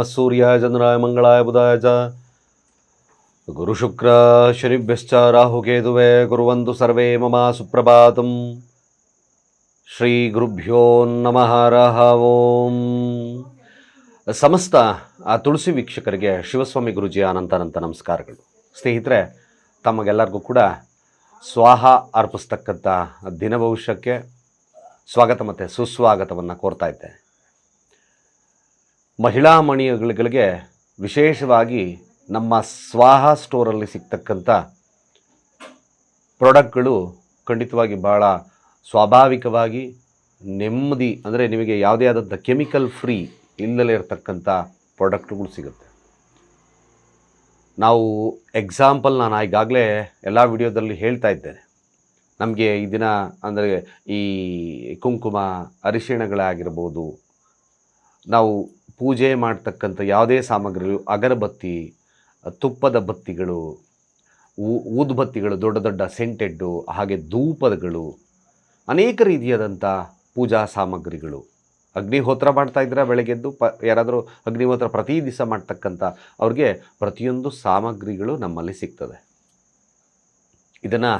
ನಮಃ ಸೂರ್ಯ ಚಂದ್ರಾಯ ಮಂಗಳಾಯ ಬುಧಾಯ ಚ ಗುರುಶುಕ್ರ ಶನಿಭ್ಯಶ್ಚ ರಾಹುಕೇತುವೆ ಕುರುವಂತು ಸರ್ವೇ ಮಮ ಸುಪ್ರಭಾತಂ ಶ್ರೀ ಗುರುಭ್ಯೋ ನಮಃ ರಹ ಓಂ ಸಮಸ್ತ ಆ ತುಳಸಿ ವೀಕ್ಷಕರಿಗೆ ಶಿವಸ್ವಾಮಿ ಗುರುಜಿಯ ಅನಂತನಂತ ನಮಸ್ಕಾರಗಳು. ಸ್ನೇಹಿತರೆ, ತಮಗೆಲ್ಲರಿಗೂ ಕೂಡ ಸ್ವಾಹ ಅರ್ಪಿಸ್ತಕ್ಕಂಥ ದಿನ ಭವಿಷ್ಯಕ್ಕೆ ಸ್ವಾಗತ ಮತ್ತು ಸುಸ್ವಾಗತವನ್ನು ಕೋರ್ತಾ ಇದ್ದೆ. ಮಹಿಳಾ ಮಣಿಗಳಿಗೆ ವಿಶೇಷವಾಗಿ ನಮ್ಮ ಸ್ವಾಹ ಸ್ಟೋರಲ್ಲಿ ಸಿಗ್ತಕ್ಕಂಥ ಪ್ರಾಡಕ್ಟ್ಗಳು ಖಂಡಿತವಾಗಿ ಭಾಳ ಸ್ವಾಭಾವಿಕವಾಗಿ ನೆಮ್ಮದಿ, ಅಂದರೆ ನಿಮಗೆ ಯಾವುದೇ ಆದಂಥ ಕೆಮಿಕಲ್ ಫ್ರೀ ಇಲ್ಲದಲೇ ಇರತಕ್ಕಂಥ ಪ್ರಾಡಕ್ಟ್ಗಳು ಸಿಗುತ್ತೆ. ನಾವು ಎಕ್ಸಾಂಪಲ್ ನಾನು ಈಗಾಗಲೇ ಎಲ್ಲ ವಿಡಿಯೋದಲ್ಲಿ ಹೇಳ್ತಾ ಇದ್ದೇನೆ. ನಮಗೆ ದಿನ ಅಂದರೆ ಈ ಕುಂಕುಮ, ಅರಿಶಿಣಗಳಾಗಿರ್ಬೋದು ನಾವು ಪೂಜೆ ಮಾಡ್ತಕ್ಕಂಥ ಯಾವುದೇ ಸಾಮಗ್ರಿಗಳು, ಅಗರಬತ್ತಿ, ತುಪ್ಪದ ಬತ್ತಿಗಳು ಊದ್ಬತ್ತಿಗಳು ದೊಡ್ಡ ದೊಡ್ಡ ಸೆಂಟೆಡ್ಡು, ಹಾಗೆ ಧೂಪದಗಳು ಅನೇಕ ರೀತಿಯಾದಂಥ ಪೂಜಾ ಸಾಮಗ್ರಿಗಳು. ಅಗ್ನಿಹೋತ್ರ ಮಾಡ್ತಾ ಇದ್ರೆ ಬೆಳಗ್ಗೆದ್ದು? ಪ, ಯಾರಾದರೂ ಅಗ್ನಿಹೋತ್ರ ಪ್ರತಿ ದಿವಸ ಮಾಡ್ತಕ್ಕಂಥ ಅವ್ರಿಗೆ ಪ್ರತಿಯೊಂದು ಸಾಮಗ್ರಿಗಳು ನಮ್ಮಲ್ಲಿ ಸಿಗ್ತದೆ. ಇದನ್ನು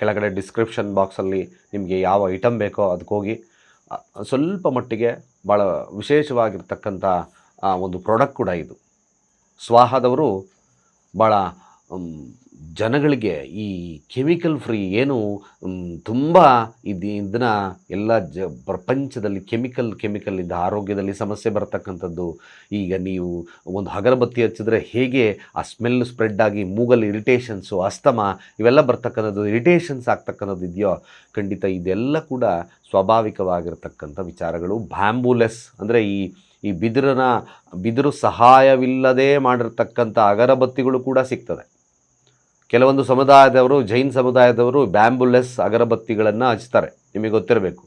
ಕೆಳಗಡೆ ಡಿಸ್ಕ್ರಿಪ್ಷನ್ ಬಾಕ್ಸಲ್ಲಿ ನಿಮಗೆ ಯಾವ ಐಟಮ್ ಬೇಕೋ ಅದಕ್ಕೆ ಹೋಗಿ ಸ್ವಲ್ಪ ಮಟ್ಟಿಗೆ ಭಾಳ ವಿಶೇಷವಾಗಿರ್ತಕ್ಕಂಥ ಒಂದು ಪ್ರಾಡಕ್ಟ್ ಕೂಡ ಇದು. ಸ್ವಾಹದವರು ಭಾಳ ಜನಗಳಿಗೆ ಈ ಕೆಮಿಕಲ್ ಫ್ರೀ ಏನು ತುಂಬ ಇದು, ಇದನ್ನ ಎಲ್ಲ ಜ, ಪ್ರಪಂಚದಲ್ಲಿ ಕೆಮಿಕಲ್ ಕೆಮಿಕಲ್ಲಿಂದ ಆರೋಗ್ಯದಲ್ಲಿ ಸಮಸ್ಯೆ ಬರತಕ್ಕಂಥದ್ದು. ಈಗ ನೀವು ಒಂದು ಅಗರಬತ್ತಿ ಹಚ್ಚಿದ್ರೆ ಹೇಗೆ ಆ ಸ್ಮೆಲ್ ಸ್ಪ್ರೆಡ್ ಆಗಿ ಮೂಗಲ್ಲಿ ಇರಿಟೇಷನ್ಸು, ಅಸ್ತಮ ಇವೆಲ್ಲ ಬರ್ತಕ್ಕಂಥದ್ದು, ಇರಿಟೇಷನ್ಸ್ ಆಗ್ತಕ್ಕಂಥದ್ದು ಇದೆಯೋ? ಖಂಡಿತ ಇದೆಲ್ಲ ಕೂಡ ಸ್ವಾಭಾವಿಕವಾಗಿರ್ತಕ್ಕಂಥ ವಿಚಾರಗಳು. ಬ್ಯಾಂಬುಲೆಸ್ ಅಂದರೆ ಈ ಈ ಬಿದಿರನ, ಬಿದಿರು ಸಹಾಯವಿಲ್ಲದೆ ಮಾಡಿರ್ತಕ್ಕಂಥ ಅಗರಬತ್ತಿಗಳು ಕೂಡ ಸಿಗ್ತದೆ. ಕೆಲವೊಂದು ಸಮುದಾಯದವರು, ಜೈನ್ ಸಮುದಾಯದವರು ಬ್ಯಾಂಬುಲೆಸ್ ಅಗರಬತ್ತಿಗಳನ್ನು ಹಚ್ತಾರೆ. ನಿಮಗೆ ಗೊತ್ತಿರಬೇಕು.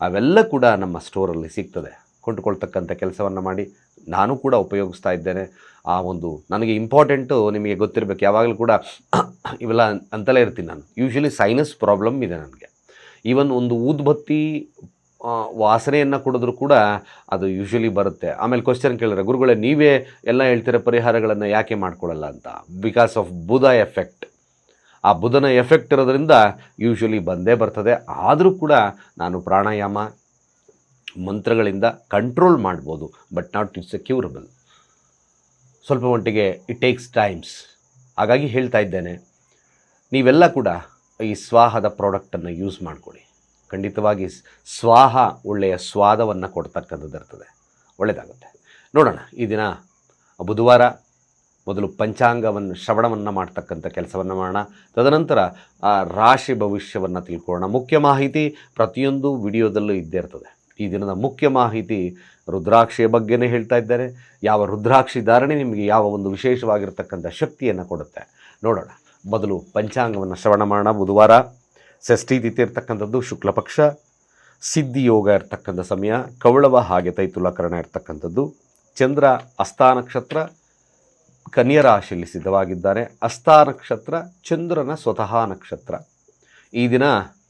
ಅವೆಲ್ಲ ಕೂಡ ನಮ್ಮ ಸ್ಟೋರಲ್ಲಿ ಸಿಗ್ತದೆ. ಕೊಂಡುಕೊಳ್ತಕ್ಕಂಥ ಕೆಲಸವನ್ನು ಮಾಡಿ ನಾನು ಕೂಡ ಉಪಯೋಗಿಸ್ತಾ ಇದ್ದೇನೆ. ಆ ಒಂದು ನನಗೆ ಇಂಪಾರ್ಟೆಂಟು ನಿಮಗೆ ಗೊತ್ತಿರಬೇಕು. ಯಾವಾಗಲೂ ಕೂಡ ಇವೆಲ್ಲ ಅಂತಲೇ ಇರ್ತೀನಿ ನಾನು. ಯೂಶ್ವಲಿ ಸೈನಸ್ ಪ್ರಾಬ್ಲಮ್ ಇದೆ ನನಗೆ. ಈವನ್ ಒಂದು ಊದ್ಬತ್ತಿ ವಾಸನೆಯನ್ನು ಕೊಡಿದ್ರು ಕೂಡ ಅದು ಯೂಶ್ವಲಿ ಬರುತ್ತೆ. ಆಮೇಲೆ ಕ್ವಶನ್ ಕೇಳಿದ್ರೆ, ಗುರುಗಳೇ, ನೀವೇ ಎಲ್ಲ ಹೇಳ್ತೀರ ಪರಿಹಾರಗಳನ್ನು ಯಾಕೆ ಮಾಡ್ಕೊಳ್ಳಲ್ಲ ಅಂತ? ಬಿಕಾಸ್ ಆಫ್ ಬುಧ ಎಫೆಕ್ಟ್ ಆ ಬುಧನ ಎಫೆಕ್ಟ್ ಇರೋದ್ರಿಂದ ಯೂಶ್ವಲಿ ಬಂದೇ ಬರ್ತದೆ. ಆದರೂ ಕೂಡ ನಾನು ಪ್ರಾಣಾಯಾಮ ಮಂತ್ರಗಳಿಂದ ಕಂಟ್ರೋಲ್ ಮಾಡ್ಬೋದು but not it's a curable ಸ್ವಲ್ಪ ಮಟ್ಟಿಗೆ ಇಟ್ ಟೇಕ್ಸ್ ಟೈಮ್ಸ್ ಹಾಗಾಗಿ ಹೇಳ್ತಾ ಇದ್ದೇನೆ, ನೀವೆಲ್ಲ ಕೂಡ ಈ ಸ್ವಾಹದ ಪ್ರಾಡಕ್ಟನ್ನು ಯೂಸ್ ಮಾಡಿಕೊಡಿ ಖಂಡಿತವಾಗಿ ಸ್ವಾಹ ಒಳ್ಳೆಯ ಸ್ವಾದವನ್ನು ಕೊಡ್ತಕ್ಕಂಥದ್ದು ಇರ್ತದೆ. ಒಳ್ಳೆಯದಾಗುತ್ತೆ ನೋಡೋಣ, ಈ ದಿನ ಬುಧವಾರ ಮೊದಲು ಪಂಚಾಂಗವನ್ನು, ಶ್ರವಣವನ್ನು ಮಾಡ್ತಕ್ಕಂಥ ಕೆಲಸವನ್ನು ಮಾಡೋಣ. ತದನಂತರ ಆ ರಾಶಿ ಭವಿಷ್ಯವನ್ನು ತಿಳ್ಕೊಳ್ಳೋಣ. ಮುಖ್ಯ ಮಾಹಿತಿ ಪ್ರತಿಯೊಂದು ವಿಡಿಯೋದಲ್ಲೂ ಇದ್ದೇ ಇರ್ತದೆ. ಈ ದಿನದ ಮುಖ್ಯ ಮಾಹಿತಿ ರುದ್ರಾಕ್ಷಿಯ ಬಗ್ಗೆನೇ ಹೇಳ್ತಾ ಇದ್ದಾರೆ. ಯಾವ ರುದ್ರಾಕ್ಷಿ ಧಾರಣೆ ನಿಮಗೆ ಯಾವ ಒಂದು ವಿಶೇಷವಾಗಿರ್ತಕ್ಕಂಥ ಶಕ್ತಿಯನ್ನು ಕೊಡುತ್ತೆ ನೋಡೋಣ. ಮೊದಲು ಪಂಚಾಂಗವನ್ನು ಶ್ರವಣ ಮಾಡೋಣ. ಬುಧವಾರ ಷಷ್ಠಿ ತಿಥಿ ಇರ್ತಕ್ಕಂಥದ್ದು ಶುಕ್ಲ ಪಕ್ಷ, ಸಿದ್ಧಿ ಯೋಗ ಇರ್ತಕ್ಕಂಥ ಸಮಯ ಕವಳವ ಹಾಗೆ ತೈತುಲಕರಣ ಇರ್ತಕ್ಕಂಥದ್ದು. ಚಂದ್ರ ಅಸ್ತಾ ನಕ್ಷತ್ರ ಕನ್ಯಾ ರಾಶಿಯಲ್ಲಿ ಸಿದ್ಧವಾಗಿದ್ದಾರೆ. ಅಸ್ತಾ ನಕ್ಷತ್ರ ಚಂದ್ರನ ಸ್ವತಃ ನಕ್ಷತ್ರ. ಈ ದಿನ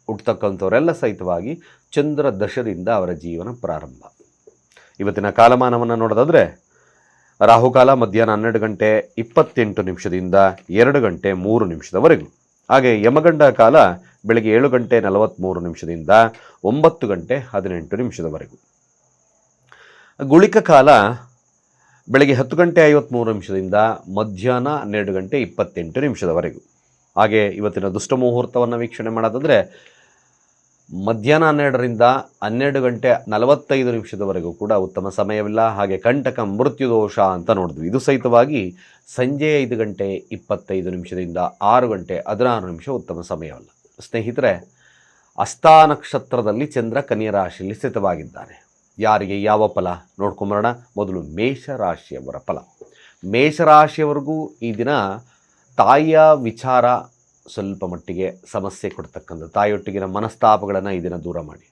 ಹುಟ್ಟತಕ್ಕಂಥವರೆಲ್ಲ ಸಹಿತವಾಗಿ ಚಂದ್ರ ದಶದಿಂದ ಅವರ ಜೀವನ ಪ್ರಾರಂಭ. ಇವತ್ತಿನ ಕಾಲಮಾನವನ್ನು ನೋಡೋದಾದರೆ ರಾಹುಕಾಲ ಮಧ್ಯಾಹ್ನ ಹನ್ನೆರಡು ಗಂಟೆ ಇಪ್ಪತ್ತೆಂಟು ನಿಮಿಷದಿಂದ ಎರಡು ಗಂಟೆ ಮೂರು ನಿಮಿಷದವರೆಗೂ. ಹಾಗೆ ಯಮಗಂಡ ಕಾಲ ಬೆಳಗ್ಗೆ ಏಳು ಗಂಟೆ ನಲವತ್ತ್ಮೂರು ನಿಮಿಷದಿಂದ ಒಂಬತ್ತು ಗಂಟೆ ಹದಿನೆಂಟು ನಿಮಿಷದವರೆಗೂ. ಗುಳಿಕ ಕಾಲ ಬೆಳಗ್ಗೆ ಹತ್ತು ಗಂಟೆ ಐವತ್ತ್ಮೂರು ನಿಮಿಷದಿಂದ ಮಧ್ಯಾಹ್ನ ಹನ್ನೆರಡು ಗಂಟೆ ಇಪ್ಪತ್ತೆಂಟು ನಿಮಿಷದವರೆಗೂ. ಹಾಗೆ ಇವತ್ತಿನ ದುಷ್ಟ ಮುಹೂರ್ತವನ್ನು ವೀಕ್ಷಣೆ ಮಾಡೋದಂದರೆ ಮಧ್ಯಾಹ್ನ ಹನ್ನೆರಡರಿಂದ ಹನ್ನೆರಡು ಗಂಟೆ ನಲವತ್ತೈದು ನಿಮಿಷದವರೆಗೂ ಕೂಡ ಉತ್ತಮ ಸಮಯವಿಲ್ಲ. ಹಾಗೆ ಕಂಟಕ ಮೃತ್ಯು ದೋಷ ಅಂತ ನೋಡಿದ್ವಿ. ಇದು ಸಹಿತವಾಗಿ ಸಂಜೆ ಐದು ಗಂಟೆ ಇಪ್ಪತ್ತೈದು ನಿಮಿಷದಿಂದ ಆರು ಗಂಟೆ ಹದಿನಾರು ನಿಮಿಷ ಉತ್ತಮ ಸಮಯವಲ್ಲ. ಸ್ನೇಹಿತರೆ ಅಸ್ತಾ ನಕ್ಷತ್ರದಲ್ಲಿ ಚಂದ್ರ ಕನ್ಯಾ ರಾಶಿಯಲ್ಲಿ ಸ್ಥಿತವಾಗಿದ್ದಾನೆ. ಯಾರಿಗೆ ಯಾವ ಫಲ? ನೋಡ್ಕೊಂಬರೋಣ ಮೊದಲು ಮೇಷರಾಶಿಯವರ ಫಲ. ಮೇಷರಾಶಿಯವರೆಗೂ ಈ ದಿನ ತಾಯಿಯ ವಿಚಾರ ಸ್ವಲ್ಪ ಮಟ್ಟಿಗೆ ಸಮಸ್ಯೆ ಕೊಡ್ತಕ್ಕಂಥ, ತಾಯಿಯೊಟ್ಟಿಗಿನ ಮನಸ್ತಾಪಗಳನ್ನು ಈ ದಿನ ದೂರ ಮಾಡಿ.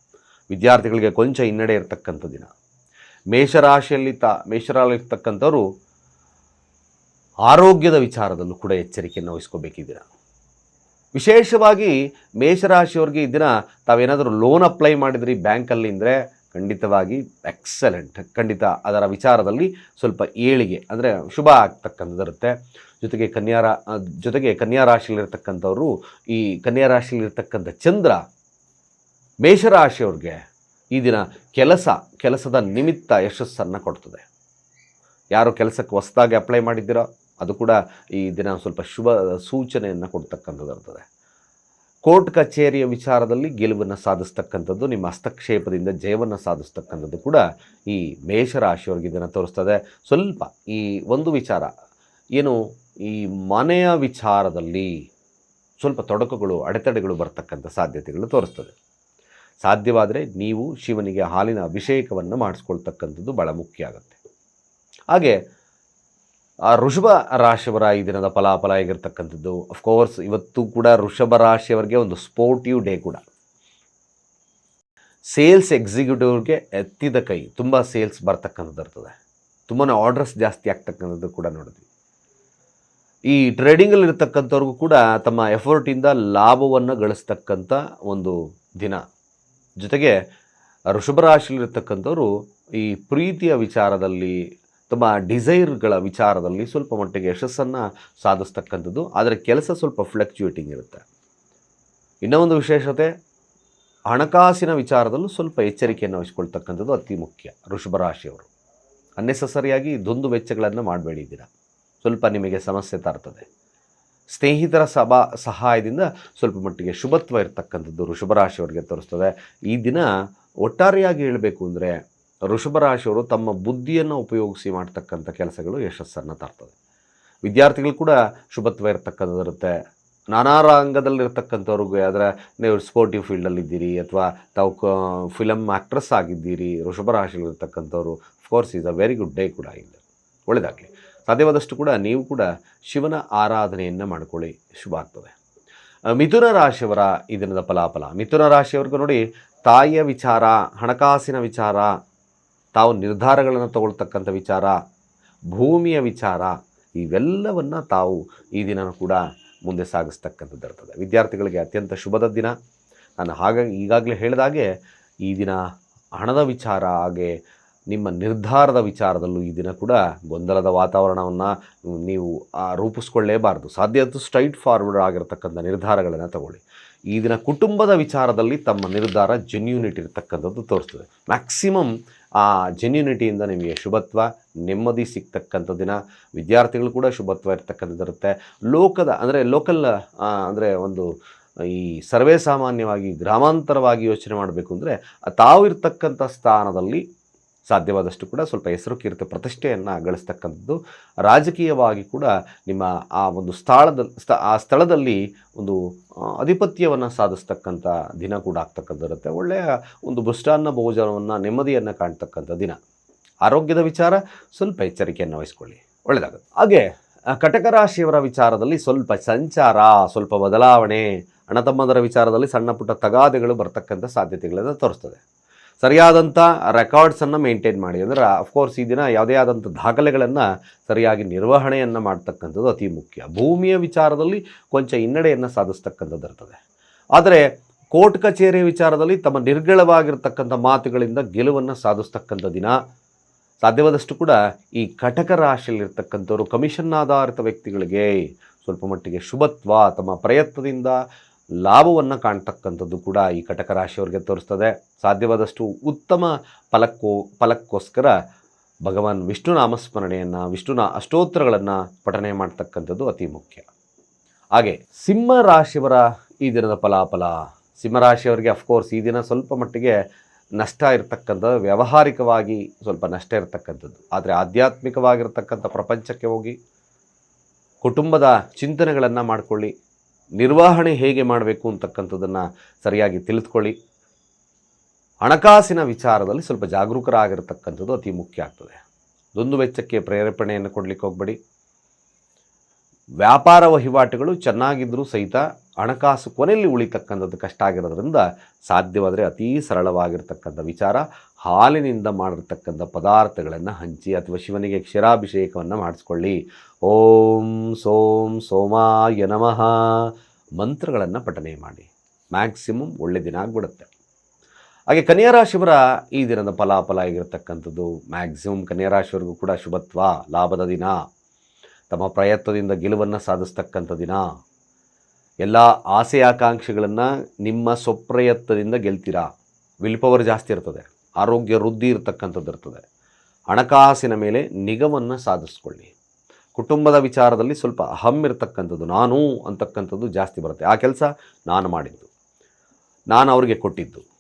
ವಿದ್ಯಾರ್ಥಿಗಳಿಗೆ ಕೊಂಚ ಹಿನ್ನಡೆ ಇರತಕ್ಕಂಥ ದಿನ. ಮೇಷರಾಶಿಯಲ್ಲಿ ತಾ ಮೇಷರಾಲಿರ್ತಕ್ಕಂಥವ್ರು ಆರೋಗ್ಯದ ವಿಚಾರದಲ್ಲೂ ಕೂಡ ಎಚ್ಚರಿಕೆಯನ್ನು ವಹಿಸ್ಕೋಬೇಕಿದ್ದೀರ ವಿಶೇಷವಾಗಿ ಮೇಷರಾಶಿಯವ್ರಿಗೆ ಈ ದಿನ ತಾವೇನಾದರೂ ಲೋನ್ ಅಪ್ಲೈ ಮಾಡಿದ್ರಿ ಬ್ಯಾಂಕಲ್ಲಿ ಅಂದರೆ ಖಂಡಿತವಾಗಿ ಎಕ್ಸಲೆಂಟ್ ಖಂಡಿತ ಅದರ ವಿಚಾರದಲ್ಲಿ ಸ್ವಲ್ಪ ಏಳಿಗೆ, ಅಂದರೆ ಶುಭ ಆಗ್ತಕ್ಕಂಥದ್ದಿರುತ್ತೆ ಜೊತೆಗೆ ಕನ್ಯಾ ರಾ, ಜೊತೆಗೆ ಕನ್ಯಾ ರಾಶಿಯಲ್ಲಿರ್ತಕ್ಕಂಥವ್ರು ಈ ಕನ್ಯಾ ರಾಶಿಯಲ್ಲಿರ್ತಕ್ಕಂಥ ಚಂದ್ರ ಮೇಷರಾಶಿಯವ್ರಿಗೆ ಈ ದಿನ ಕೆಲಸ, ಕೆಲಸದ ನಿಮಿತ್ತ ಯಶಸ್ಸನ್ನು ಕೊಡ್ತದೆ. ಯಾರು ಕೆಲಸಕ್ಕೆ ಹೊಸದಾಗಿ ಅಪ್ಲೈ ಮಾಡಿದ್ದೀರೋ? ಅದು ಕೂಡ ಈ ದಿನ ಸ್ವಲ್ಪ ಶುಭ ಸೂಚನೆಯನ್ನು ಕೊಡ್ತಕ್ಕಂಥದ್ದು ಇರ್ತದೆ ಕೋರ್ಟ್ ಕಚೇರಿಯ ವಿಚಾರದಲ್ಲಿ ಗೆಲುವನ್ನು ಸಾಧಿಸ್ತಕ್ಕಂಥದ್ದು, ನಿಮ್ಮ ಹಸ್ತಕ್ಷೇಪದಿಂದ ಜಯವನ್ನು ಸಾಧಿಸ್ತಕ್ಕಂಥದ್ದು ಕೂಡ ಈ ಮೇಷರಾಶಿಯವರಿಗೆ ಇದನ್ನು ತೋರಿಸ್ತದೆ. ಸ್ವಲ್ಪ ಈ ಒಂದು ವಿಚಾರ, ಏನು ಈ ಮನೆಯ ವಿಚಾರದಲ್ಲಿ ಸ್ವಲ್ಪ ತೊಡಕುಗಳು, ಅಡೆತಡೆಗಳು ಬರ್ತಕ್ಕಂಥ ಸಾಧ್ಯತೆಗಳು ತೋರಿಸ್ತದೆ. ಸಾಧ್ಯವಾದರೆ ನೀವು ಶಿವನಿಗೆ ಹಾಲಿನ ಅಭಿಷೇಕವನ್ನು ಮಾಡಿಸ್ಕೊಳ್ತಕ್ಕಂಥದ್ದು ಭಾಳ ಮುಖ್ಯ ಆಗುತ್ತೆ. ಹಾಗೆ ಆ ಋಷಭ ರಾಶಿಯವರ ಈ ದಿನದ ಫಲಾಫಲ ಆಗಿರ್ತಕ್ಕಂಥದ್ದು ಅಫ್ಕೋರ್ಸ್ ಇವತ್ತು ಕೂಡ ಋಷಭ ರಾಶಿಯವರಿಗೆ ಒಂದು ಸ್ಪೋರ್ಟಿವ್ ಡೇ ಕೂಡ. ಸೇಲ್ಸ್ ಎಕ್ಸಿಕ್ಯೂಟಿವ್ಗೆ ಎತ್ತಿದ ಕೈ, ತುಂಬ ಸೇಲ್ಸ್ ಬರ್ತಕ್ಕಂಥದ್ದು ಇರ್ತದೆ. ತುಂಬಾ ಆರ್ಡರ್ಸ್ ಜಾಸ್ತಿ ಆಗ್ತಕ್ಕಂಥದ್ದು ಕೂಡ ನೋಡಿದ್ವಿ. ಈ ಟ್ರೇಡಿಂಗಲ್ಲಿ ಇರ್ತಕ್ಕಂಥವ್ರಿಗೂ ಕೂಡ ತಮ್ಮ ಎಫರ್ಟಿಂದ ಲಾಭವನ್ನು ಗಳಿಸ್ತಕ್ಕಂಥ ಒಂದು ದಿನ. ಜೊತೆಗೆ ಋಷಭ ರಾಶಿಯಲ್ಲಿರ್ತಕ್ಕಂಥವ್ರು ಈ ಪ್ರೀತಿಯ ವಿಚಾರದಲ್ಲಿ ತಮ್ಮ ಡಿಸೈರ್ಗಳ ವಿಚಾರದಲ್ಲಿ ಸ್ವಲ್ಪ ಮಟ್ಟಿಗೆ ಯಶಸ್ಸನ್ನು ಸಾಧಿಸ್ತಕ್ಕಂಥದ್ದು, ಆದರೆ ಕೆಲಸ ಸ್ವಲ್ಪ ಫ್ಲಕ್ಚುಯೇಟಿಂಗ್ ಇರುತ್ತೆ. ಇನ್ನೂ ಒಂದು ವಿಶೇಷತೆ, ಹಣಕಾಸಿನ ವಿಚಾರದಲ್ಲೂ ಸ್ವಲ್ಪ ಎಚ್ಚರಿಕೆಯನ್ನು ವಹಿಸ್ಕೊಳ್ತಕ್ಕಂಥದ್ದು ಅತಿ ಮುಖ್ಯ ಋಷಭ ರಾಶಿಯವರು. ಅನ್ನೆಸಸರಿಯಾಗಿ ದುಂದು ವೆಚ್ಚಗಳನ್ನು ಮಾಡಬೇಡಿದ್ದೀರ ಸ್ವಲ್ಪ ನಿಮಗೆ ಸಮಸ್ಯೆ ತರ್ತದೆ. ಸ್ನೇಹಿತರ ಸಭಾ ಸಹಾಯದಿಂದ ಸ್ವಲ್ಪ ಮಟ್ಟಿಗೆ ಶುಭತ್ವ ಇರತಕ್ಕಂಥದ್ದು ಋಷಭ ರಾಶಿಯವರಿಗೆ ತೋರಿಸ್ತದೆ. ಈ ದಿನ ಒಟ್ಟಾರೆಯಾಗಿ ಹೇಳಬೇಕು ಅಂದರೆ ಋಷಭ ರಾಶಿಯವರು ತಮ್ಮ ಬುದ್ಧಿಯನ್ನು ಉಪಯೋಗಿಸಿ ಮಾಡ್ತಕ್ಕಂಥ ಕೆಲಸಗಳು ಯಶಸ್ಸನ್ನು ತರ್ತದೆ. ವಿದ್ಯಾರ್ಥಿಗಳು ಕೂಡ ಶುಭತ್ವ ಇರತಕ್ಕಂಥದ್ದಿರುತ್ತೆ. ನಾನಾ ರಂಗದಲ್ಲಿರ್ತಕ್ಕಂಥವ್ರಿಗೆ ಆದರೆ ನೀವು ಸ್ಪೋರ್ಟಿವ್ ಫೀಲ್ಡಲ್ಲಿದ್ದೀರಿ ಅಥವಾ ತಾವು ಕ ಫಿಲಮ್ ಆ್ಯಕ್ಟ್ರೆಸ್ ಆಗಿದ್ದೀರಿ, ಋಷಭ ರಾಶಿಯಲ್ಲಿರ್ತಕ್ಕಂಥವ್ರು of course is a very good day ಕೂಡ ಇದೆ ಒಳ್ಳೆಯದಾಗಲಿ ಸಾಧ್ಯವಾದಷ್ಟು ಕೂಡ ನೀವು ಕೂಡ ಶಿವನ ಆರಾಧನೆಯನ್ನು ಮಾಡಿಕೊಳ್ಳಿ. ಶುಭ ಆಗ್ತದೆ. ಮಿಥುನ ರಾಶಿಯವರ ಈ ದಿನದ ಫಲಾಫಲ. ಮಿಥುನ ರಾಶಿಯವ್ರಿಗೂ ನೋಡಿ, ತಾಯಿಯ ವಿಚಾರ, ಹಣಕಾಸಿನ ವಿಚಾರ ತಾವು ನಿರ್ಧಾರಗಳನ್ನು ತಗೊಳ್ತಕ್ಕಂಥ ವಿಚಾರ, ಭೂಮಿಯ ವಿಚಾರ, ಇವೆಲ್ಲವನ್ನು ತಾವು ಈ ದಿನ ಕೂಡ ಮುಂದೆ ಸಾಗಿಸ್ತಕ್ಕಂಥದ್ದು ಇರ್ತದೆ. ವಿದ್ಯಾರ್ಥಿಗಳಿಗೆ ಅತ್ಯಂತ ಶುಭದ ದಿನ. ನಾನು ಹಾಗಾಗಿ ಈಗಾಗಲೇ ಹೇಳಿದಾಗೆ ಈ ದಿನ ಹಣದ ವಿಚಾರ ಹಾಗೆ ನಿಮ್ಮ ನಿರ್ಧಾರದ ವಿಚಾರದಲ್ಲೂ ಈ ದಿನ ಕೂಡ ಗೊಂದಲದ ವಾತಾವರಣವನ್ನು ನೀವು ರೂಪಿಸ್ಕೊಳ್ಳೇಬಾರ್ದು. ಸಾಧ್ಯದ್ದು ಸ್ಟ್ರೈಟ್ ಫಾರ್ವರ್ಡ್ ಆಗಿರತಕ್ಕಂಥ ನಿರ್ಧಾರಗಳನ್ನು ತಗೊಳ್ಳಿ. ಈ ದಿನ ಕುಟುಂಬದ ವಿಚಾರದಲ್ಲಿ ತಮ್ಮ ನಿರ್ಧಾರ ಜೆನ್ಯೂನಿಟಿ ಇರತಕ್ಕಂಥದ್ದು ತೋರಿಸ್ತದೆ. ಮ್ಯಾಕ್ಸಿಮಮ್ ಆ ಜೆನ್ಯುನಿಟಿಯಿಂದ ನಿಮಗೆ ಶುಭತ್ವ, ನೆಮ್ಮದಿ ಸಿಗ್ತಕ್ಕಂಥ ದಿನ. ವಿದ್ಯಾರ್ಥಿಗಳು ಕೂಡ ಶುಭತ್ವ ಇರ್ತಕ್ಕಂಥದ್ದಿರುತ್ತೆ ಲೋಕದ, ಅಂದರೆ ಲೋಕಲ್ ಅಂದರೆ ಒಂದು ಈ ಸರ್ವೇ ಸಾಮಾನ್ಯವಾಗಿ ಗ್ರಾಮಾಂತರವಾಗಿ ಯೋಚನೆ ಮಾಡಬೇಕು ಅಂದರೆ ತಾವು ಇರ್ತಕ್ಕಂಥ ಸ್ಥಾನದಲ್ಲಿ ಸಾಧ್ಯವಾದಷ್ಟು ಕೂಡ ಸ್ವಲ್ಪ ಹೆಸರು ಕೀರ್ತಿ ಪ್ರತಿಷ್ಠೆಯನ್ನು ಗಳಿಸ್ತಕ್ಕಂಥದ್ದು. ರಾಜಕೀಯವಾಗಿ ಕೂಡ ನಿಮ್ಮ ಆ ಒಂದು ಸ್ಥಳದ, ಸ್ಥ, ಆ ಸ್ಥಳದಲ್ಲಿ ಒಂದು ಅಧಿಪತ್ಯವನ್ನು ಸಾಧಿಸ್ತಕ್ಕಂಥ ದಿನ ಕೂಡ ಆಗ್ತಕ್ಕಂಥ ಇರುತ್ತೆ ಒಳ್ಳೆಯ ಒಂದು ಮೃಷ್ಟಾನ್ನ ಭೋಜನವನ್ನು ನೆಮ್ಮದಿಯನ್ನು ಕಾಣ್ತಕ್ಕಂಥ ದಿನ. ಆರೋಗ್ಯದ ವಿಚಾರ, ಸ್ವಲ್ಪ ಎಚ್ಚರಿಕೆಯನ್ನು ವಹಿಸ್ಕೊಳ್ಳಿ. ಒಳ್ಳೆಯದಾಗುತ್ತೆ ಹಾಗೆ ಕಟಕ ರಾಶಿಯವರ ವಿಚಾರದಲ್ಲಿ ಸ್ವಲ್ಪ ಸಂಚಾರ, ಸ್ವಲ್ಪ ಬದಲಾವಣೆ ಅಣ್ಣತಮ್ಮದರ ವಿಚಾರದಲ್ಲಿ ಸಣ್ಣ ಪುಟ್ಟ ತಗಾದೆಗಳು ಬರ್ತಕ್ಕಂಥ ಸಾಧ್ಯತೆಗಳನ್ನು ತೋರಿಸ್ತದೆ. ಸರಿಯಾದಂಥ ರೆಕಾರ್ಡ್ಸನ್ನು ಮೇಂಟೈನ್ ಮಾಡಿ. ಅಂದರೆ ಅಫ್ಕೋರ್ಸ್ ಈ ದಿನ ಯಾವುದೇ ಆದಂಥ ದಾಖಲೆಗಳನ್ನು ಸರಿಯಾಗಿ ನಿರ್ವಹಣೆಯನ್ನು ಮಾಡ್ತಕ್ಕಂಥದ್ದು ಅತಿ ಮುಖ್ಯ. ಭೂಮಿಯ ವಿಚಾರದಲ್ಲಿ ಕೊಂಚ ಹಿನ್ನಡೆಯನ್ನು ಸಾಧಿಸ್ತಕ್ಕಂಥದ್ದು ಇರ್ತದೆ. ಆದರೆ, ಕೋರ್ಟ್ ಕಚೇರಿಯ ವಿಚಾರದಲ್ಲಿ ತಮ್ಮ ನಿರ್ಗಳವಾಗಿರ್ತಕ್ಕಂಥ ಮಾತುಗಳಿಂದ ಗೆಲುವನ್ನು ಸಾಧಿಸ್ತಕ್ಕಂಥ ದಿನ. ಸಾಧ್ಯವಾದಷ್ಟು ಕೂಡ ಈ ಕಟಕ ರಾಶಿಯಲ್ಲಿರ್ತಕ್ಕಂಥವ್ರು ಕಮಿಷನ್ ಆಧಾರಿತ ವ್ಯಕ್ತಿಗಳಿಗೆ ಸ್ವಲ್ಪ ಮಟ್ಟಿಗೆ ಶುಭತ್ವ, ತಮ್ಮ ಪ್ರಯತ್ನದಿಂದ ಲಾಭವನ್ನು ಕಾಣ್ತಕ್ಕಂಥದ್ದು ಕೂಡ ಈ ಕಟಕ ರಾಶಿಯವರಿಗೆ ತೋರಿಸ್ತದೆ. ಸಾಧ್ಯವಾದಷ್ಟು ಉತ್ತಮ ಫಲಕ್ಕೋ, ಫಲಕ್ಕೋಸ್ಕರ ಭಗವಾನ್ ವಿಷ್ಣು ನಾಮಸ್ಮರಣೆಯನ್ನು, ವಿಷ್ಣುನ ಅಷ್ಟೋತ್ತರಗಳನ್ನು ಪಠನೆ ಮಾಡ್ತಕ್ಕಂಥದ್ದು ಅತಿ ಮುಖ್ಯ. ಹಾಗೆ ಸಿಂಹ ರಾಶಿಯವರ ಈ ದಿನದ ಫಲಾಫಲ ಸಿಂಹರಾಶಿಯವರಿಗೆ ಅಫ್ಕೋರ್ಸ್ ಈ ದಿನ ಸ್ವಲ್ಪ ಮಟ್ಟಿಗೆ ನಷ್ಟ ಇರತಕ್ಕಂಥದ್ದು ವ್ಯಾವಹಾರಿಕವಾಗಿ ಸ್ವಲ್ಪ ನಷ್ಟ ಇರತಕ್ಕಂಥದ್ದು. ಆದರೆ ಆಧ್ಯಾತ್ಮಿಕವಾಗಿರ್ತಕ್ಕಂಥ ಪ್ರಪಂಚಕ್ಕೆ ಹೋಗಿ ಕುಟುಂಬದ ಚಿಂತನೆಗಳನ್ನು ಮಾಡಿಕೊಳ್ಳಿ. ನಿರ್ವಹಣೆ ಹೇಗೆ ಮಾಡಬೇಕು ಅಂತಕ್ಕಂಥದ್ದನ್ನು ಸರಿಯಾಗಿ ತಿಳಿದುಕೊಳ್ಳಿ. ಹಣಕಾಸಿನ ವಿಚಾರದಲ್ಲಿ ಸ್ವಲ್ಪ ಜಾಗರೂಕರಾಗಿರ್ತಕ್ಕಂಥದ್ದು ಅತಿ ಮುಖ್ಯ ಆಗ್ತದೆ. ದುಂದು ವೆಚ್ಚಕ್ಕೆ ಪ್ರೇರೇಪಣೆಯನ್ನು ಕೊಡಲಿಕ್ಕೆ ಹೋಗಬೇಡಿ. ವ್ಯಾಪಾರ ವಹಿವಾಟುಗಳು ಚೆನ್ನಾಗಿದ್ದರೂ ಸಹಿತ ಹಣಕಾಸು ಕೊನೆಯಲ್ಲಿ ಉಳಿತಕ್ಕಂಥದ್ದು ಕಷ್ಟ ಆಗಿರೋದ್ರಿಂದ ಸಾಧ್ಯವಾದರೆ ಅತೀ ಸರಳವಾಗಿರ್ತಕ್ಕಂಥ ವಿಚಾರ, ಹಾಲಿನಿಂದ ಮಾಡಿರ್ತಕ್ಕಂಥ ಪದಾರ್ಥಗಳನ್ನು ಹಂಚಿ ಅಥವಾ ಶಿವನಿಗೆ ಕ್ಷೀರಾಭಿಷೇಕವನ್ನು ಮಾಡಿಸ್ಕೊಳ್ಳಿ. ಓಂ ಸೋಂ ಸೋಮಾಯ ನಮಃ. ಮಂತ್ರಗಳನ್ನು ಪಠನೆ ಮಾಡಿ. ಮ್ಯಾಕ್ಸಿಮಮ್ ಒಳ್ಳೆ ದಿನ ಆಗ್ಬಿಡುತ್ತೆ. ಹಾಗೆ ಕನ್ಯಾ ರಾಶಿಯವರ ಈ ದಿನದ ಫಲಾಫಲ ಆಗಿರತಕ್ಕಂಥದ್ದು ಮ್ಯಾಕ್ಸಿಮಮ್ ಕನ್ಯಾ ರಾಶಿಯವರಿಗೂ ಕೂಡ ಶುಭತ್ವ, ಲಾಭದ ದಿನ. ತಮ್ಮ ಪ್ರಯತ್ನದಿಂದ ಗೆಲುವನ್ನು ಸಾಧಿಸ್ತಕ್ಕಂಥ ದಿನ. ಎಲ್ಲ ಆಸೆ ಆಕಾಂಕ್ಷೆಗಳನ್ನು ನಿಮ್ಮ ಸ್ವಪ್ರಯತ್ನದಿಂದ ಗೆಲ್ತೀರಾ? ವಿಲ್ ಪವರ್ ಜಾಸ್ತಿ ಇರ್ತದೆ. ಆರೋಗ್ಯ ವೃದ್ಧಿ ಇರತಕ್ಕಂಥದ್ದು ಇರ್ತದೆ. ಹಣಕಾಸಿನ ಮೇಲೆ ನಿಗವನ್ನು ಸಾಧಿಸ್ಕೊಳ್ಳಿ. ಕುಟುಂಬದ ವಿಚಾರದಲ್ಲಿ ಸ್ವಲ್ಪ ಅಹಂ ಇರತಕ್ಕಂಥದ್ದು, ನಾನು ಅಂತಕ್ಕಂಥದ್ದು ಜಾಸ್ತಿ ಬರುತ್ತೆ. ಆ ಕೆಲಸ ನಾನು ಮಾಡಿದ್ದು. ನಾನು ಅವರಿಗೆ ಕೊಟ್ಟಿದ್ದು.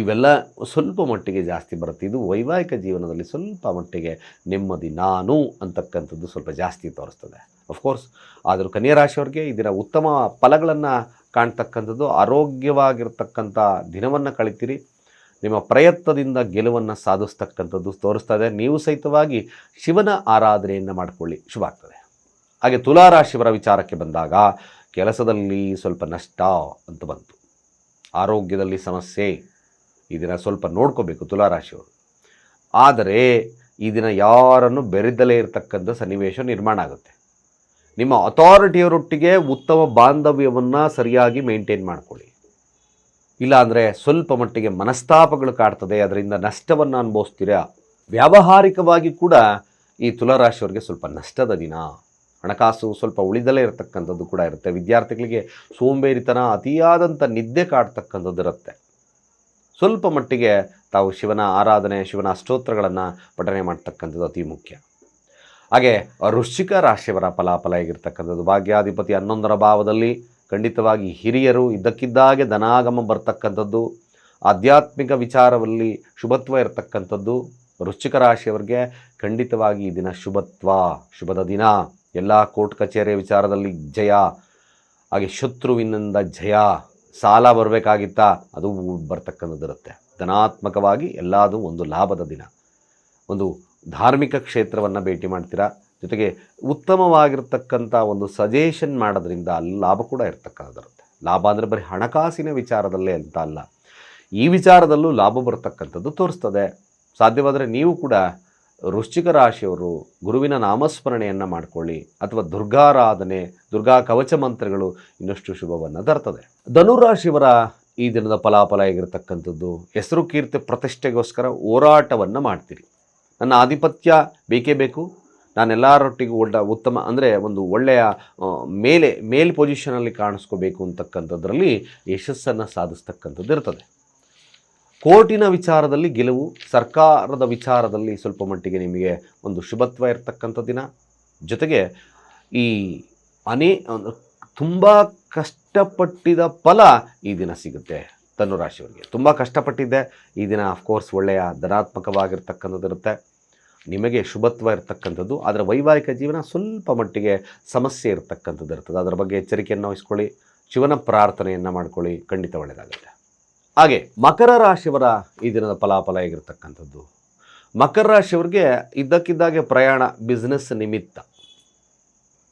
ಇವೆಲ್ಲ ಸ್ವಲ್ಪ ಮಟ್ಟಿಗೆ ಜಾಸ್ತಿ ಬರುತ್ತೆ. ಇದು ವೈವಾಹಿಕ ಜೀವನದಲ್ಲಿ ಸ್ವಲ್ಪ ಮಟ್ಟಿಗೆ ನೆಮ್ಮದಿ, ನಾನು ಅಂತಕ್ಕಂಥದ್ದು ಸ್ವಲ್ಪ ಜಾಸ್ತಿ ತೋರಿಸ್ತದೆ. ಅಫ್ಕೋರ್ಸ್ ಆದರೂ ಕನ್ಯಾ ರಾಶಿಯವ್ರಿಗೆ ಇದರ ಉತ್ತಮ ಫಲಗಳನ್ನು ಕಾಣ್ತಕ್ಕಂಥದ್ದು, ಆರೋಗ್ಯವಾಗಿರ್ತಕ್ಕಂಥ ದಿನವನ್ನು ಕಳಿತೀರಿ. ನಿಮ್ಮ ಪ್ರಯತ್ನದಿಂದ ಗೆಲುವನ್ನು ಸಾಧಿಸ್ತಕ್ಕಂಥದ್ದು ತೋರಿಸ್ತಾ ನೀವು ಸಹಿತವಾಗಿ ಶಿವನ ಆರಾಧನೆಯನ್ನು ಮಾಡಿಕೊಳ್ಳಿ. ಶುಭ ಆಗ್ತದೆ. ಹಾಗೆ ತುಲಾರಾಶಿಯವರ ವಿಚಾರಕ್ಕೆ ಬಂದಾಗ ಕೆಲಸದಲ್ಲಿ ಸ್ವಲ್ಪ ನಷ್ಟ ಅಂತ ಬಂತು. ಆರೋಗ್ಯದಲ್ಲಿ ಸಮಸ್ಯೆ ಈ ದಿನ ಸ್ವಲ್ಪ ನೋಡ್ಕೋಬೇಕು ತುಲಾರಾಶಿಯವರು. ಆದರೆ ಈ ದಿನ ಯಾರನ್ನು ಬೆರೆದಲೇ ಇರತಕ್ಕಂಥ ಸನ್ನಿವೇಶ ನಿರ್ಮಾಣ ಆಗುತ್ತೆ. ನಿಮ್ಮ ಅಥಾರಿಟಿಯವರೊಟ್ಟಿಗೆ ಉತ್ತಮ ಬಾಂಧವ್ಯವನ್ನು ಸರಿಯಾಗಿ ಮೇಂಟೈನ್ ಮಾಡ್ಕೊಳ್ಳಿ. ಇಲ್ಲಾಂದರೆ ಸ್ವಲ್ಪ ಮಟ್ಟಿಗೆ ಮನಸ್ತಾಪಗಳು ಕಾಡ್ತದೆ, ಅದರಿಂದ ನಷ್ಟವನ್ನು ಅನುಭವಿಸ್ತೀರಾ? ವ್ಯಾವಹಾರಿಕವಾಗಿ ಕೂಡ ಈ ತುಲಾರಾಶಿಯವರಿಗೆ ಸ್ವಲ್ಪ ನಷ್ಟದ ದಿನ. ಹಣಕಾಸು ಸ್ವಲ್ಪ ಉಳಿದಲೇ ಇರತಕ್ಕಂಥದ್ದು ಕೂಡ ಇರುತ್ತೆ. ವಿದ್ಯಾರ್ಥಿಗಳಿಗೆ ಸೋಂಬೇರಿತನ ಅತಿಯಾದಂಥ ನಿದ್ದೆ ಕಾಡ್ತಕ್ಕಂಥದ್ದು ಇರುತ್ತೆ. ಸ್ವಲ್ಪ ಮಟ್ಟಿಗೆ ತಾವು ಶಿವನ ಆರಾಧನೆ, ಶಿವನ ಸ್ತೋತ್ರಗಳನ್ನು ಪಠನೆ ಮಾಡ್ತಕ್ಕಂಥದ್ದು ಅತಿ ಮುಖ್ಯ. ಹಾಗೆ ವೃಶ್ಚಿಕ ರಾಶಿಯವರ ಫಲಾಫಲ ಆಗಿರ್ತಕ್ಕಂಥದ್ದು ಭಾಗ್ಯಾಧಿಪತಿ ಹನ್ನೊಂದರ ಭಾವದಲ್ಲಿ ಖಂಡಿತವಾಗಿ ಹಿರಿಯರು ಇದ್ದಕ್ಕಿದ್ದಾಗೆ ಧನಾಗಮ ಬರ್ತಕ್ಕಂಥದ್ದು, ಆಧ್ಯಾತ್ಮಿಕ ವಿಚಾರದಲ್ಲಿ ಶುಭತ್ವ ಇರತಕ್ಕಂಥದ್ದು, ವೃಶ್ಚಿಕ ರಾಶಿಯವರಿಗೆ ಖಂಡಿತವಾಗಿ ಈ ದಿನ ಶುಭತ್ವ, ಶುಭದ ದಿನ. ಎಲ್ಲ ಕೋರ್ಟ್ ಕಚೇರಿಯ ವಿಚಾರದಲ್ಲಿ ಜಯ, ಹಾಗೆ ಶತ್ರುವಿನಿಂದ ಜಯ. ಸಾಲ ಬರಬೇಕಾಗಿತ್ತಾ? ಅದು ಬರ್ತಕ್ಕಂಥದ್ದಿರುತ್ತೆ. ಧನಾತ್ಮಕವಾಗಿ ಎಲ್ಲದೂ ಒಂದು ಲಾಭದ ದಿನ. ಒಂದು ಧಾರ್ಮಿಕ ಕ್ಷೇತ್ರವನ್ನು ಭೇಟಿ ಮಾಡ್ತೀರಾ? ಜೊತೆಗೆ ಉತ್ತಮವಾಗಿರ್ತಕ್ಕಂಥ ಒಂದು ಸಜೆಷನ್ ಮಾಡೋದ್ರಿಂದ ಅಲ್ಲಿ ಲಾಭ ಕೂಡ ಇರ್ತಕ್ಕಂಥದ್ದಿರುತ್ತೆ. ಲಾಭ ಅಂದರೆ ಬರೀ ಹಣಕಾಸಿನ ವಿಚಾರದಲ್ಲೇ ಅಂತ ಅಲ್ಲ. ಈ ವಿಚಾರದಲ್ಲೂ ಲಾಭ ಬರ್ತಕ್ಕಂಥದ್ದು ತೋರಿಸ್ತದೆ. ಸಾಧ್ಯವಾದರೆ ನೀವು ಕೂಡ ವೃಶ್ಚಿಕ ರಾಶಿಯವರು ಗುರುವಿನ ನಾಮಸ್ಮರಣೆಯನ್ನು ಮಾಡಿಕೊಳ್ಳಿ ಅಥವಾ ದುರ್ಗಾರಾಧನೆ, ದುರ್ಗಾ ಕವಚ ಮಂತ್ರಗಳು ಇನ್ನಷ್ಟು ಶುಭವನ್ನು ತರ್ತದೆ. ಧನುರಾಶಿಯವರ ಈ ದಿನದ ಫಲಾಫಲ ಆಗಿರತಕ್ಕಂಥದ್ದು ಹೆಸರು ಕೀರ್ತಿ ಪ್ರತಿಷ್ಠೆಗೋಸ್ಕರ ಹೋರಾಟವನ್ನು ಮಾಡ್ತೀರಿ. ನನ್ನ ಆಧಿಪತ್ಯ ಬೇಕೇ ಬೇಕು. ನಾನೆಲ್ಲರೊಟ್ಟಿಗೂ ಒಳ್ಳೆ ಉತ್ತಮ ಅಂದರೆ ಒಂದು ಒಳ್ಳೆಯ ಮೇಲೆ, ಮೇಲ್ ಪೊಸಿಷನಲ್ಲಿ ಕಾಣಿಸ್ಕೋಬೇಕು ಅಂತಕ್ಕಂಥದ್ರಲ್ಲಿ ಯಶಸ್ಸನ್ನು ಸಾಧಿಸ್ತಕ್ಕಂಥದ್ದು ಇರ್ತದೆ ಕೋರ್ಟಿನ ವಿಚಾರದಲ್ಲಿ ಗೆಲುವು, ಸರ್ಕಾರದ ವಿಚಾರದಲ್ಲಿ ಸ್ವಲ್ಪ ಮಟ್ಟಿಗೆ ನಿಮಗೆ ಒಂದು ಶುಭತ್ವ ಇರತಕ್ಕಂಥ ದಿನ. ಜೊತೆಗೆ ಈ ಅನೇ, ತುಂಬ ಕಷ್ಟಪಟ್ಟಿದ ಫಲ ಈ ದಿನ ಸಿಗುತ್ತೆ ಧನುರಾಶಿಯವರಿಗೆ. ತುಂಬ ಕಷ್ಟಪಟ್ಟಿದ್ದೆ. ಈ ದಿನ ಅಫ್ಕೋರ್ಸ್ ಒಳ್ಳೆಯ ಧನಾತ್ಮಕವಾಗಿರ್ತಕ್ಕಂಥದ್ದು ಇರುತ್ತೆ. ನಿಮಗೆ ಶುಭತ್ವ ಇರತಕ್ಕಂಥದ್ದು. ಅದರ ವೈವಾಹಿಕ ಜೀವನ ಸ್ವಲ್ಪ ಮಟ್ಟಿಗೆ ಸಮಸ್ಯೆ ಇರತಕ್ಕಂಥದ್ದು ಇರ್ತದೆ. ಅದರ ಬಗ್ಗೆ ಎಚ್ಚರಿಕೆಯನ್ನು ವಹಿಸ್ಕೊಳ್ಳಿ. ಶಿವನ ಪ್ರಾರ್ಥನೆಯನ್ನು ಮಾಡ್ಕೊಳ್ಳಿ. ಖಂಡಿತ ಒಳ್ಳೆಯದಾಗುತ್ತೆ. ಹಾಗೆ ಮಕರ ರಾಶಿಯವರ ಈ ದಿನದ ಫಲಾಫಲ ಹೇಗಿರ್ತಕ್ಕಂಥದ್ದು? ಮಕರ ರಾಶಿಯವರಿಗೆ ಇದ್ದಕ್ಕಿದ್ದಾಗೆ ಪ್ರಯಾಣ ಬಿಸ್ನೆಸ್ ನಿಮಿತ್ತ.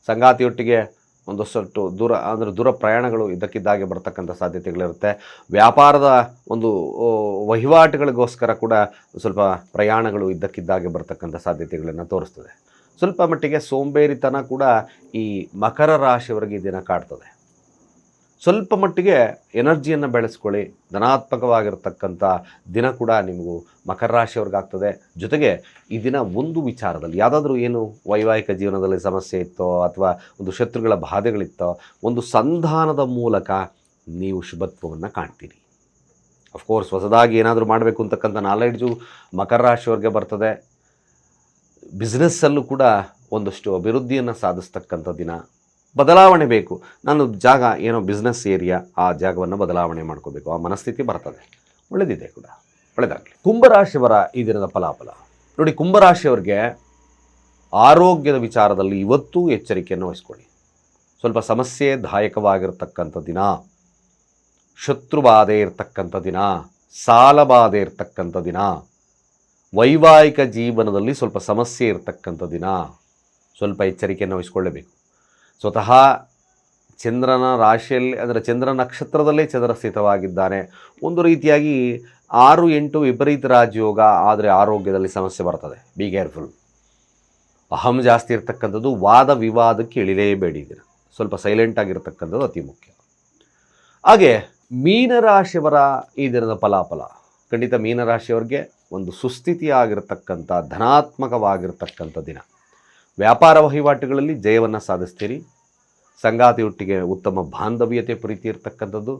ಸಂಗಾತಿಯೊಟ್ಟಿಗೆ ಒಂದಷ್ಟು ದೂರ, ಅಂದರೆ ದೂರ ಪ್ರಯಾಣಗಳು ಇದ್ದಕ್ಕಿದ್ದಾಗೆ ಬರ್ತಕ್ಕಂಥ ಸಾಧ್ಯತೆಗಳಿರುತ್ತೆ. ವ್ಯಾಪಾರದ ಒಂದು ವಹಿವಾಟುಗಳಿಗೋಸ್ಕರ ಕೂಡ ಸ್ವಲ್ಪ ಪ್ರಯಾಣಗಳು ಇದ್ದಕ್ಕಿದ್ದಾಗೆ ಬರ್ತಕ್ಕಂಥ ಸಾಧ್ಯತೆಗಳನ್ನು ತೋರಿಸ್ತದೆ. ಸ್ವಲ್ಪ ಮಟ್ಟಿಗೆ ಸೋಂಬೇರಿತನ ಕೂಡ ಈ ಮಕರ ರಾಶಿಯವರಿಗೆ ದಿನ ಕಾಡ್ತದೆ. ಸ್ವಲ್ಪ ಮಟ್ಟಿಗೆ ಎನರ್ಜಿಯನ್ನು ಬೆಳೆಸ್ಕೊಳ್ಳಿ. ಧನಾತ್ಮಕವಾಗಿರ್ತಕ್ಕಂಥ ದಿನ ಕೂಡ ನಿಮಗೂ ಮಕರ ರಾಶಿಯವ್ರಿಗಾಗ್ತದೆ ಜೊತೆಗೆ ಈ ದಿನ ಒಂದು ವಿಚಾರದಲ್ಲಿ ಯಾವುದಾದ್ರೂ ಏನು ವೈವಾಹಿಕ ಜೀವನದಲ್ಲಿ ಸಮಸ್ಯೆ ಇತ್ತೋ ಅಥವಾ ಒಂದು ಶತ್ರುಗಳ ಬಾಧೆಗಳಿತ್ತೋ ಒಂದು ಸಂಧಾನದ ಮೂಲಕ ನೀವು ಶುಭತ್ವವನ್ನು ಕಾಣ್ತೀರಿ. ಅಫ್ಕೋರ್ಸ್ ಹೊಸದಾಗಿ ಏನಾದರೂ ಮಾಡಬೇಕು ಅಂತಕ್ಕಂಥ ನಾಲೆಡ್ಜು ಮಕರ ರಾಶಿಯವ್ರಿಗೆ ಬರ್ತದೆ. ಬಿಸ್ನೆಸ್ಸಲ್ಲೂ ಕೂಡ ಒಂದಷ್ಟು ಅಭಿವೃದ್ಧಿಯನ್ನು ಸಾಧಿಸ್ತಕ್ಕಂಥ ದಿನ. ಬದಲಾವಣೆ ಬೇಕು. ನಾನು ಜಾಗ, ಏನೋ ಬಿಸ್ನೆಸ್ ಏರಿಯಾ ಆ ಜಾಗವನ್ನು ಬದಲಾವಣೆ ಮಾಡ್ಕೋಬೇಕು. ಆ ಮನಸ್ಥಿತಿ ಬರ್ತದೆ. ಒಳ್ಳೆದಿದೆ ಕೂಡ. ಒಳ್ಳೆಯದಾಗಲಿ ಕುಂಭರಾಶಿಯವರ ಈ ದಿನದ ಫಲಾಫಲ. ನೋಡಿ, ಕುಂಭರಾಶಿಯವರಿಗೆ ಆರೋಗ್ಯದ ವಿಚಾರದಲ್ಲಿ ಇವತ್ತೂ ಎಚ್ಚರಿಕೆಯನ್ನು ವಹಿಸ್ಕೊಳ್ಳಿ. ಸ್ವಲ್ಪ ಸಮಸ್ಯೆ ದಾಯಕವಾಗಿರ್ತಕ್ಕಂಥ ದಿನ. ಶತ್ರುಬಾಧೆ ಇರ್ತಕ್ಕಂಥ ದಿನ. ಸಾಲಬಾಧೆ ಇರ್ತಕ್ಕಂಥ ದಿನ. ವೈವಾಹಿಕ ಜೀವನದಲ್ಲಿ ಸ್ವಲ್ಪ ಸಮಸ್ಯೆ ಇರ್ತಕ್ಕಂಥ ದಿನ. ಸ್ವಲ್ಪ ಎಚ್ಚರಿಕೆಯನ್ನು ವಹಿಸ್ಕೊಳ್ಳಬೇಕು. ಸ್ವತಃ ಚಂದ್ರನ ರಾಶಿಯಲ್ಲಿ, ಅಂದರೆ ಚಂದ್ರ ನಕ್ಷತ್ರದಲ್ಲೇ ಚಂದ್ರ ಸ್ಥಿತವಾಗಿದ್ದಾನೆ ಒಂದು ರೀತಿಯಾಗಿ ಆರು ಎಂಟು ವಿಪರೀತ ರಾಜಯೋಗ, ಆದರೆ ಆರೋಗ್ಯದಲ್ಲಿ ಸಮಸ್ಯೆ ಬರ್ತದೆ. ಬಿ ಕೇರ್ಫುಲ್ ಅಹಂ ಜಾಸ್ತಿ ಇರ್ತಕ್ಕಂಥದ್ದು ವಾದ ವಿವಾದಕ್ಕೆ ಇಳಿಲೇಬೇಡಿ ದಿನ ಸ್ವಲ್ಪ ಸೈಲೆಂಟ್ ಆಗಿರ್ತಕ್ಕಂಥದ್ದು ಅತಿ ಮುಖ್ಯ. ಹಾಗೆ, ಮೀನರಾಶಿಯವರ ಈ ದಿನದ ಫಲಾಫಲ. ಖಂಡಿತ ಮೀನರಾಶಿಯವ್ರಿಗೆ ಒಂದು ಸುಸ್ಥಿತಿಯಾಗಿರ್ತಕ್ಕಂಥ, ಧನಾತ್ಮಕವಾಗಿರ್ತಕ್ಕಂಥ ದಿನ. ವ್ಯಾಪಾರ ವಹಿವಾಟುಗಳಲ್ಲಿ ಜಯವನ್ನು ಸಾಧಿಸ್ತೀರಿ. ಸಂಗಾತಿಯೊಟ್ಟಿಗೆ ಉತ್ತಮ ಬಾಂಧವ್ಯತೆ ಪ್ರೀತಿ ಇರತಕ್ಕಂಥದ್ದು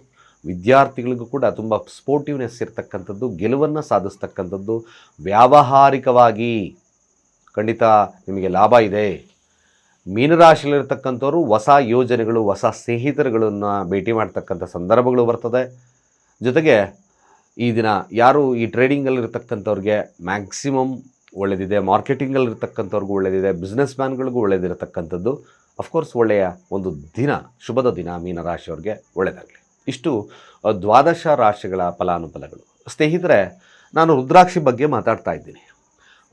ವಿದ್ಯಾರ್ಥಿಗಳಿಗೂ ಕೂಡ ತುಂಬ ಸ್ಪೋರ್ಟಿವ್ನೆಸ್ ಇರತಕ್ಕಂಥದ್ದು, ಗೆಲುವನ್ನು ಸಾಧಿಸ್ತಕ್ಕಂಥದ್ದು, ವ್ಯಾವಹಾರಿಕವಾಗಿ ಖಂಡಿತ ನಿಮಗೆ ಲಾಭ ಇದೆ. ಮೀನರಾಶಿಯಲ್ಲಿರ್ತಕ್ಕಂಥವ್ರು ಹೊಸ ಯೋಜನೆಗಳು, ಹೊಸ ಸ್ನೇಹಿತರುಗಳನ್ನು ಭೇಟಿ ಮಾಡ್ತಕ್ಕಂಥ ಸಂದರ್ಭಗಳು ಬರ್ತದೆ. ಜೊತೆಗೆ ಈ ದಿನ ಯಾರು ಈ ಟ್ರೇಡಿಂಗಲ್ಲಿರ್ತಕ್ಕಂಥವ್ರಿಗೆ ಮ್ಯಾಕ್ಸಿಮಮ್ ಒಳ್ಳೆಯದಿದೆ ಮಾರ್ಕೆಟಿಂಗಲ್ಲಿರ್ತಕ್ಕಂಥವ್ರಿಗೂ ಒಳ್ಳೆಯದಿದೆ ಬಿಸ್ನೆಸ್ ಮ್ಯಾನ್ಗಳಿಗೂ ಒಳ್ಳೆಯದಿರತಕ್ಕಂಥದ್ದು ಅಫ್ಕೋರ್ಸ್ ಒಳ್ಳೆಯ ಒಂದು ದಿನ, ಶುಭದ ದಿನ ಮೀನರಾಶಿಯವ್ರಿಗೆ ಒಳ್ಳೆಯದಾಗಲಿ ಇಷ್ಟು ದ್ವಾದಶ ರಾಶಿಗಳ ಫಲಾನುಫಲಗಳು. ಸ್ನೇಹಿತರೆ, ನಾನು ರುದ್ರಾಕ್ಷಿ ಬಗ್ಗೆ ಮಾತಾಡ್ತಾ ಇದ್ದೀನಿ.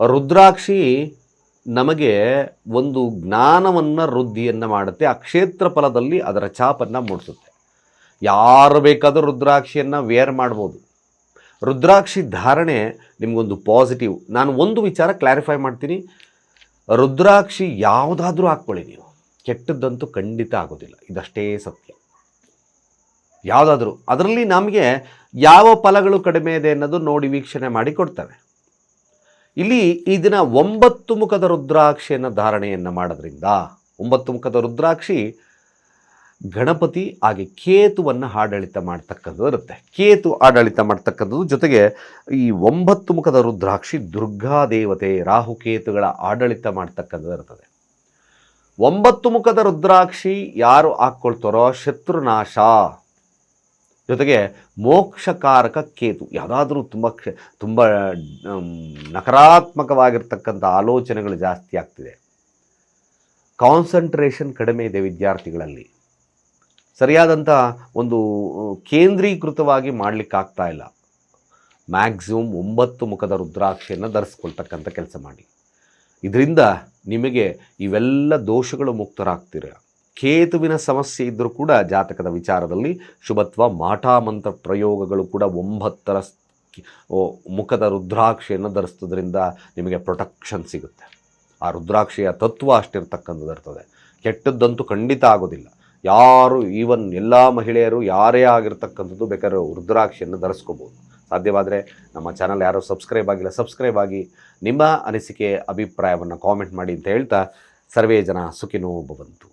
ರುದ್ರಾಕ್ಷಿ ನಮಗೆ ಒಂದು ಜ್ಞಾನವನ್ನು ವೃದ್ಧಿಯನ್ನು ಮಾಡುತ್ತೆ. ಆ ಕ್ಷೇತ್ರ ಫಲದಲ್ಲಿ ಅದರ ಛಾಪನ್ನು ಮೂಡಿಸುತ್ತೆ. ಯಾರು ಬೇಕಾದರೂ ರುದ್ರಾಕ್ಷಿಯನ್ನು ವೇರ್ ಮಾಡ್ಬೋದು. ರುದ್ರಾಕ್ಷಿ ಧಾರಣೆ ನಿಮಗೊಂದು ಪಾಸಿಟಿವ್ ನಾನು ಒಂದು ವಿಚಾರ ಕ್ಲಾರಿಫೈ ಮಾಡ್ತೀನಿ. ರುದ್ರಾಕ್ಷಿ ಯಾವುದಾದ್ರೂ ಹಾಕ್ಕೊಳ್ಳಿ ನೀವು. ಕೆಟ್ಟದ್ದಂತೂ ಖಂಡಿತ ಆಗೋದಿಲ್ಲ. ಇದಷ್ಟೇ ಸತ್ಯ. ಯಾವುದಾದ್ರೂ. ಅದರಲ್ಲಿ ನಮಗೆ ಯಾವ ಫಲಗಳು ಕಡಿಮೆ ಇದೆ ಅನ್ನೋದು ನೋಡಿ ವೀಕ್ಷಣೆ ಮಾಡಿ ಕೊಡ್ತವೆ. ಇಲ್ಲಿ ಈ ದಿನ ಒಂಬತ್ತು ಮುಖದ ರುದ್ರಾಕ್ಷಿಯನ್ನು ಧಾರಣೆಯನ್ನು ಮಾಡೋದ್ರಿಂದ, ಒಂಬತ್ತು ಮುಖದ ರುದ್ರಾಕ್ಷಿ ಗಣಪತಿ ಹಾಗೆ ಕೇತುವನ್ನು ಆಡಳಿತ ಮಾಡ್ತಕ್ಕಂಥದ್ದು ಇರುತ್ತೆ. ಕೇತು ಆಡಳಿತ ಮಾಡ್ತಕ್ಕಂಥದ್ದು ಜೊತೆಗೆ ಈ ಒಂಬತ್ತು ಮುಖದ ರುದ್ರಾಕ್ಷಿ ದುರ್ಗಾ ದೇವತೆ ರಾಹುಕೇತುಗಳ ಆಡಳಿತ ಮಾಡ್ತಕ್ಕಂಥದ್ದು ಇರ್ತದೆ. ಒಂಬತ್ತು ಮುಖದ ರುದ್ರಾಕ್ಷಿ ಯಾರು ಹಾಕ್ಕೊಳ್ತಾರೋ ಶತ್ರುನಾಶ. ಜೊತೆಗೆ ಮೋಕ್ಷಕಾರಕ ಕೇತು. ಯಾವುದಾದ್ರೂ ತುಂಬ ಕ್ಷ, ತುಂಬ ನಕಾರಾತ್ಮಕವಾಗಿರ್ತಕ್ಕಂಥ ಆಲೋಚನೆಗಳು ಜಾಸ್ತಿ ಆಗ್ತಿದೆ. ಕಾನ್ಸಂಟ್ರೇಷನ್ ಕಡಿಮೆ ಇದೆ ವಿದ್ಯಾರ್ಥಿಗಳಲ್ಲಿ. ಸರಿಯಾದಂಥ ಒಂದು ಕೇಂದ್ರೀಕೃತವಾಗಿ ಮಾಡಲಿಕ್ಕಾಗ್ತಾ ಇಲ್ಲ. ಮ್ಯಾಕ್ಸಿಮಮ್ ಒಂಬತ್ತು ಮುಖದ ರುದ್ರಾಕ್ಷಿಯನ್ನು ಧರಿಸ್ಕೊಳ್ತಕ್ಕಂಥ ಕೆಲಸ ಮಾಡಿ. ಇದರಿಂದ ನಿಮಗೆ ಇವೆಲ್ಲ ದೋಷಗಳು ಮುಕ್ತರಾಗ್ತೀರ. ಕೇತುವಿನ ಸಮಸ್ಯೆ ಇದ್ದರೂ ಕೂಡ ಜಾತಕದ ವಿಚಾರದಲ್ಲಿ ಶುಭತ್ವ ಮಾಟಾಮಂತ್ರ ಪ್ರಯೋಗಗಳು ಕೂಡ ಒಂಬತ್ತರ ಮುಖದ ರುದ್ರಾಕ್ಷಿಯನ್ನು ಧರಿಸೋದ್ರಿಂದ ನಿಮಗೆ ಪ್ರೊಟೆಕ್ಷನ್ ಸಿಗುತ್ತೆ. ಆ ರುದ್ರಾಕ್ಷಿಯ ತತ್ವ ಅಷ್ಟಿರ್ತಕ್ಕಂಥದ್ದು ಇರ್ತದೆ. ಕೆಟ್ಟದ್ದಂತೂ ಖಂಡಿತ ಆಗೋದಿಲ್ಲ. ಯಾರು ಈವನ್ ಎಲ್ಲ ಮಹಿಳೆಯರು ಯಾರೇ ಆಗಿರ್ತಕ್ಕಂಥದ್ದು ಬೇಕಾದ್ರೆ ರುದ್ರಾಕ್ಷಿಯನ್ನು ಧರಿಸ್ಕೋಬೋದು. ಸಾಧ್ಯವಾದರೆ ನಮ್ಮ ಚಾನಲ್ ಯಾರು ಸಬ್ಸ್ಕ್ರೈಬ್ ಆಗಿಲ್ಲ, ಸಬ್ಸ್ಕ್ರೈಬ್ ಆಗಿ ನಿಮ್ಮ ಅನಿಸಿಕೆ, ಅಭಿಪ್ರಾಯವನ್ನು ಕಾಮೆಂಟ್ ಮಾಡಿ ಅಂತ ಹೇಳ್ತಾ ಸರ್ವೇ ಜನ ಸುಖಿನೋ ಭವಂತು